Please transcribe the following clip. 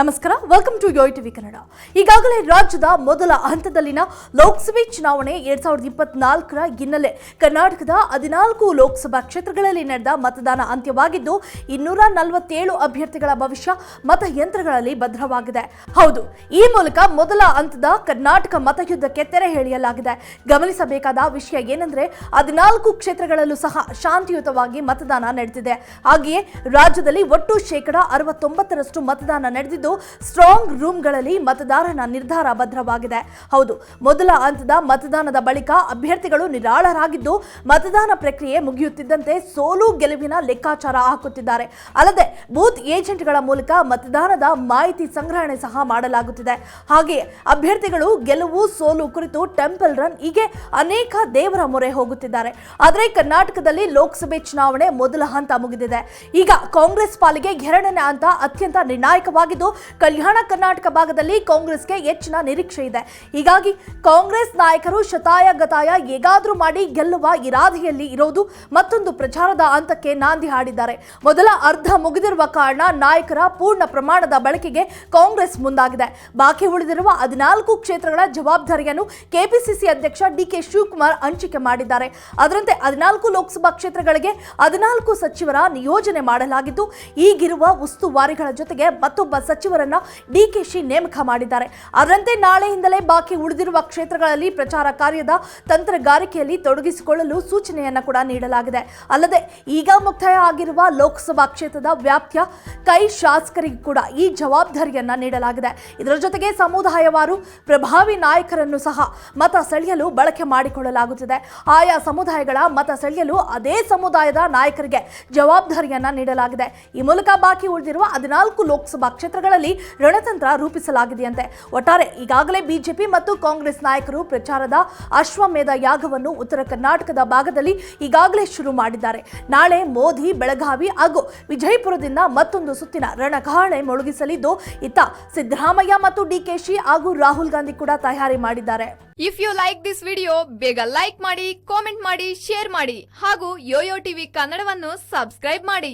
ನಮಸ್ಕಾರ welcome to Yoyo TV Kannada ಈಗಾಗಲೇ ರಾಜ್ಯದ ಮೊದಲ ಹಂತದಲ್ಲಿನ ಲೋಕಸಭೆ ಚುನಾವಣೆ ಎರಡ್ ಸಾವಿರದ ಇಪ್ಪತ್ನಾಲ್ಕರ ಹಿನ್ನೆಲೆ ಕರ್ನಾಟಕದ ಹದಿನಾಲ್ಕು ಲೋಕಸಭಾ ಕ್ಷೇತ್ರಗಳಲ್ಲಿ ನಡೆದ ಮತದಾನ ಅಂತ್ಯವಾಗಿದ್ದು, ಇನ್ನೂರ ನಲವತ್ತೇಳು ಅಭ್ಯರ್ಥಿಗಳ ಭವಿಷ್ಯ ಮತಯಂತ್ರಗಳಲ್ಲಿ ಭದ್ರವಾಗಿದೆ. ಹೌದು, ಈ ಮೂಲಕ ಮೊದಲ ಹಂತದ ಕರ್ನಾಟಕ ಮತಯುದ್ಧಕ್ಕೆ ತೆರೆ ಎಳೆಯಲಾಗಿದೆ. ಗಮನಿಸಬೇಕಾದ ವಿಷಯ ಏನಂದ್ರೆ, ಹದಿನಾಲ್ಕು ಕ್ಷೇತ್ರಗಳಲ್ಲೂ ಸಹ ಶಾಂತಿಯುತವಾಗಿ ಮತದಾನ ನಡೆದಿದೆ. ಹಾಗೆಯೇ ರಾಜ್ಯದಲ್ಲಿ ಒಟ್ಟು ಶೇಕಡ ಅರವತ್ತೊಂಬತ್ತರಷ್ಟು ಮತದಾನ ನಡೆದಿದ್ದು ಸ್ಟ್ರಾಂಗ್ ರೂಮ್ಗಳಲ್ಲಿ ಮತದಾರನ ನಿರ್ಧಾರ ಭದ್ರವಾಗಿದೆ. ಹೌದು, ಮೊದಲ ಹಂತದ ಮತದಾನದ ಬಳಿಕ ಅಭ್ಯರ್ಥಿಗಳು ನಿರಾಳರಾಗಿದ್ದು ಮತದಾನ ಪ್ರಕ್ರಿಯೆ ಮುಗಿಯುತ್ತಿದ್ದಂತೆ ಸೋಲು ಗೆಲುವಿನ ಲೆಕ್ಕಾಚಾರ ಹಾಕುತ್ತಿದ್ದಾರೆ. ಅಲ್ಲದೆ, ಬೂತ್ ಏಜೆಂಟ್ಗಳ ಮೂಲಕ ಮತದಾನದ ಮಾಹಿತಿ ಸಂಗ್ರಹಣೆ ಸಹ ಮಾಡಲಾಗುತ್ತಿದೆ. ಹಾಗೆಯೇ ಅಭ್ಯರ್ಥಿಗಳು ಗೆಲುವು ಸೋಲು ಕುರಿತು ಟೆಂಪಲ್ ರನ್ ಹೀಗೆ ಅನೇಕ ದೇವರ ಮೊರೆ ಹೋಗುತ್ತಿದ್ದಾರೆ. ಆದರೆ, ಕರ್ನಾಟಕದಲ್ಲಿ ಲೋಕಸಭೆ ಚುನಾವಣೆ ಮೊದಲ ಹಂತ ಮುಗಿದಿದೆ. ಈಗ ಕಾಂಗ್ರೆಸ್ ಪಾಲಿಗೆ ಎರಡನೇ ಹಂತ ಅತ್ಯಂತ ನಿರ್ಣಾಯಕವಾಗಿದ್ದು ಕಲ್ಯಾಣ ಕರ್ನಾಟಕ ಭಾಗದಲ್ಲಿ ಕಾಂಗ್ರೆಸ್ಗೆ ಹೆಚ್ಚಿನ ನಿರೀಕ್ಷೆ ಇದೆ. ಹೀಗಾಗಿ ಕಾಂಗ್ರೆಸ್ ನಾಯಕರು ಶತಾಯ ಗತಾಯ ಹೇಗಾದ್ರೂ ಮಾಡಿ ಗೆಲ್ಲುವ ಇರಾದೆಯಲ್ಲಿ ಇರೋದು ಮತ್ತೊಂದು ಪ್ರಚಾರದ ಹಂತಕ್ಕೆ ನಾಂದಿ ಹಾಡಿದ್ದಾರೆ. ಮೊದಲ ಅರ್ಧ ಮುಗಿದಿರುವ ಕಾರಣ ನಾಯಕರ ಪೂರ್ಣ ಪ್ರಮಾಣದ ಬಳಕೆಗೆ ಕಾಂಗ್ರೆಸ್ ಮುಂದಾಗಿದೆ. ಬಾಕಿ ಉಳಿದಿರುವ ಹದಿನಾಲ್ಕು ಕ್ಷೇತ್ರಗಳ ಜವಾಬ್ದಾರಿಯನ್ನು ಕೆಪಿಸಿಸಿ ಅಧ್ಯಕ್ಷ ಡಿಕೆ ಶಿವಕುಮಾರ್ ಹಂಚಿಕೆ ಮಾಡಿದ್ದಾರೆ. ಅದರಂತೆ ಹದಿನಾಲ್ಕು ಲೋಕಸಭಾ ಕ್ಷೇತ್ರಗಳಿಗೆ ಹದಿನಾಲ್ಕು ಸಚಿವರ ನಿಯೋಜನೆ ಮಾಡಲಾಗಿದ್ದು, ಈಗಿರುವ ಉಸ್ತುವಾರಿಗಳ ಜೊತೆಗೆ ಮತ್ತೊಬ್ಬ ಸಚಿವರನ್ನ ಡಿಕೆಶಿ ನೇಮಕ ಮಾಡಿದ್ದಾರೆ. ಅದರಂತೆ ನಾಳೆಯಿಂದಲೇ ಬಾಕಿ ಉಳಿದಿರುವ ಕ್ಷೇತ್ರಗಳಲ್ಲಿ ಪ್ರಚಾರ ಕಾರ್ಯದ ತಂತ್ರಗಾರಿಕೆಯಲ್ಲಿ ತೊಡಗಿಸಿಕೊಳ್ಳಲು ಸೂಚನೆಯನ್ನ ಕೂಡ ನೀಡಲಾಗಿದೆ. ಅಲ್ಲದೆ ಈಗ ಮುಕ್ತಾಯ ಆಗಿರುವ ಲೋಕಸಭಾ ಕ್ಷೇತ್ರದ ವ್ಯಾಪ್ತಿಯ ಕೈ ಶಾಸಕರಿಗೆ ಕೂಡ ಈ ಜವಾಬ್ದಾರಿಯನ್ನ ನೀಡಲಾಗಿದೆ. ಇದರ ಜೊತೆಗೆ ಸಮುದಾಯವಾರು ಪ್ರಭಾವಿ ನಾಯಕರನ್ನು ಸಹ ಮತ ಸೆಳೆಯಲು ಬಳಕೆ ಮಾಡಿಕೊಳ್ಳಲಾಗುತ್ತಿದೆ. ಆಯಾ ಸಮುದಾಯಗಳ ಮತ ಸೆಳೆಯಲು ಅದೇ ಸಮುದಾಯದ ನಾಯಕರಿಗೆ ಜವಾಬ್ದಾರಿಯನ್ನ ನೀಡಲಾಗಿದೆ. ಈ ಮೂಲಕ ಬಾಕಿ ಉಳಿದಿರುವ ಹದಿನಾಲ್ಕು ಲೋಕಸಭಾ ಕ್ಷೇತ್ರಗಳಲ್ಲಿ ರಣತಂತ್ರ ರೂಪಿಸಲಾಗಿದೆಯಂತೆ. ಒಟ್ಟಾರೆ ಈಗಾಗಲೇ ಬಿಜೆಪಿ ಮತ್ತು ಕಾಂಗ್ರೆಸ್ ನಾಯಕರು ಪ್ರಚಾರದ ಅಶ್ವಮೇಧ ಯಾಗವನ್ನು ಉತ್ತರ ಕರ್ನಾಟಕದ ಭಾಗದಲ್ಲಿ ಈಗಾಗಲೇ ಶುರು ಮಾಡಿದ್ದಾರೆ. ನಾಳೆ ಮೋದಿ, ಬೆಳಗಾವಿ ಹಾಗೂ ವಿಜಯಪುರದಿಂದ ಮತ್ತೊಂದು ಸುತ್ತಿನ ರಣಕಹಳೆ ಮೊಳಗಿಸಲಿದ್ದು, ಇತ್ತ ಸಿದ್ದರಾಮಯ್ಯ ಮತ್ತು ಡಿಕೆಶಿ ಹಾಗೂ ರಾಹುಲ್ ಗಾಂಧಿ ಕೂಡ ತಯಾರಿ ಮಾಡಿದ್ದಾರೆ. If you like this video ಬೇಗ ಲೈಕ್ ಮಾಡಿ ಕಾಮೆಂಟ್ ಮಾಡಿ ಶೇರ್ ಮಾಡಿ ಹಾಗೂ ಯೋಯೋ ಟಿವಿ ಕನ್ನಡವನ್ನು ಸಬ್ಸ್ಕ್ರೈಬ್ ಮಾಡಿ.